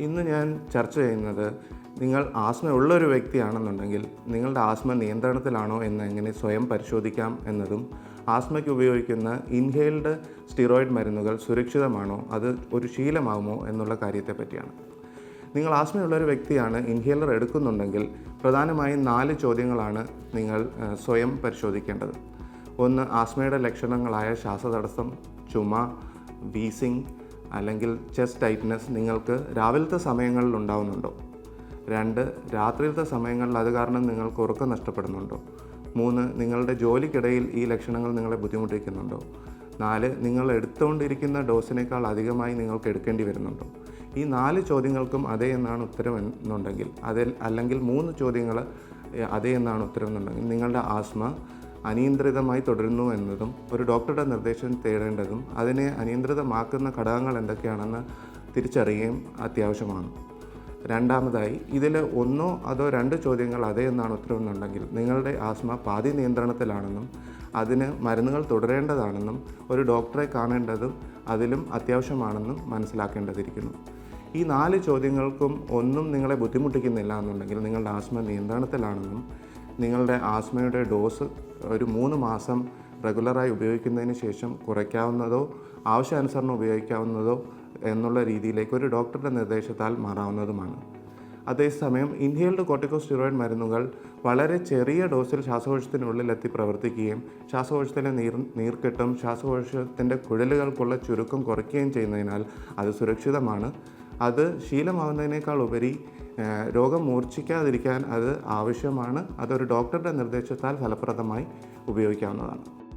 ഇന്ന് ഞാൻ ചർച്ച ചെയ്യുന്നത് നിങ്ങൾ ആസ്മ ഉള്ള ഒരു വ്യക്തിയാണെന്നുണ്ടെങ്കിൽ നിങ്ങളുടെ ആസ്മ നിയന്ത്രണത്തിലാണോ എന്ന് എങ്ങനെ സ്വയം പരിശോധിക്കാം എന്നതും ആസ്മയ്ക്ക് ഉപയോഗിക്കുന്ന ഇൻഹെയിൽഡ് സ്റ്റിറോയിഡ് മരുന്നുകൾ സുരക്ഷിതമാണോ അത് ഒരു ശീലമാകുമോ എന്നുള്ള കാര്യത്തെ പറ്റിയാണ്. നിങ്ങൾ ആസ്മയുള്ള ഒരു വ്യക്തിയാണ് ഇൻഹേലർ എടുക്കുന്നുണ്ടെങ്കിൽ പ്രധാനമായും നാല് ചോദ്യങ്ങളാണ് നിങ്ങൾ സ്വയം പരിശോധിക്കേണ്ടത്. ഒന്ന് ആസ്മയുടെ ലക്ഷണങ്ങളായ ശ്വാസതടസ്സം ചുമ വീസിങ് അല്ലെങ്കിൽ ചെസ്റ്റ് ടൈറ്റ്നസ് നിങ്ങൾക്ക് രാവിലത്തെ സമയങ്ങളിൽ ഉണ്ടാവുന്നുണ്ടോ? രണ്ട് രാത്രിയിലത്തെ സമയങ്ങളിൽ അത് കാരണം നിങ്ങൾക്ക് ഉറക്കം നഷ്ടപ്പെടുന്നുണ്ടോ? മൂന്ന് നിങ്ങളുടെ ജോലിക്കിടയിൽ ഈ ലക്ഷണങ്ങൾ നിങ്ങളെ ബുദ്ധിമുട്ടിക്കുന്നുണ്ടോ? നാല് നിങ്ങൾ എടുത്തുകൊണ്ടിരിക്കുന്ന ഡോസിനേക്കാൾ അധികമായി നിങ്ങൾക്ക് എടുക്കേണ്ടി വരുന്നുണ്ടോ? ഈ നാല് ചോദ്യങ്ങൾക്കും അതേ എന്നാണ് ഉത്തരം എന്നുണ്ടെങ്കിൽ അതിൽ അല്ലെങ്കിൽ മൂന്ന് ചോദ്യങ്ങൾ അതേ എന്നാണ് ഉത്തരം എന്നുണ്ടെങ്കിൽ നിങ്ങളുടെ ആസ്മ അനിയന്ത്രിതമായി തുടരുന്നു എന്നതും ഒരു ഡോക്ടറുടെ നിർദ്ദേശം തേടേണ്ടതും അതിനെ അനിയന്ത്രിതമാക്കുന്ന ഘടകങ്ങൾ എന്തൊക്കെയാണെന്ന് തിരിച്ചറിയുകയും അത്യാവശ്യമാണ്. രണ്ടാമതായി ഇതിൽ ഒന്നോ അതോ രണ്ട് ചോദ്യങ്ങൾ അതേ എന്നാണ് ഉത്തരവെന്നുണ്ടെങ്കിൽ നിങ്ങളുടെ ആസ്മ പാതി നിയന്ത്രണത്തിലാണെന്നും അതിന് മരുന്നുകൾ തുടരേണ്ടതാണെന്നും ഒരു ഡോക്ടറെ കാണേണ്ടതും അതിലും അത്യാവശ്യമാണെന്നും മനസ്സിലാക്കേണ്ടതിരിക്കുന്നു. ഈ നാല് ചോദ്യങ്ങൾക്കും ഒന്നും നിങ്ങളെ ബുദ്ധിമുട്ടിക്കുന്നില്ല എന്നുണ്ടെങ്കിൽ നിങ്ങളുടെ ആസ്മ നിയന്ത്രണത്തിലാണെന്നും നിങ്ങളുടെ ആസ്മയുടെ ഡോസ് ഒരു മൂന്ന് മാസം റെഗുലറായി ഉപയോഗിക്കുന്നതിന് ശേഷം കുറയ്ക്കാവുന്നതോ ആവശ്യാനുസരണം ഉപയോഗിക്കാവുന്നതോ എന്നുള്ള രീതിയിലേക്ക് ഒരു ഡോക്ടറുടെ നിർദ്ദേശത്താൽ മാറാവുന്നതുമാണ്. അതേസമയം ഇൻഹേൽഡ് കോർട്ടിക്കോസ്റ്റിറോയിഡ് മരുന്നുകൾ വളരെ ചെറിയ ഡോസിൽ ശ്വാസകോശത്തിനുള്ളിൽ എത്തി പ്രവർത്തിക്കുകയും ശ്വാസകോശത്തിലെ നീർ നീർക്കെട്ടും ശ്വാസകോശത്തിന്റെ കുഴലുകൾക്കുള്ള ചുരുക്കം കുറയ്ക്കുകയും ചെയ്യുന്നതിനാൽ അത് സുരക്ഷിതമാണ്. അത് ശീലമാവുന്നതിനേക്കാൾ ഉപരി രോഗം മൂർച്ഛിക്കാതിരിക്കാൻ അത് ആവശ്യമാണ്. അതൊരു ഡോക്ടറുടെ നിർദ്ദേശത്താൽ ഫലപ്രദമായി ഉപയോഗിക്കാവുന്നതാണ്.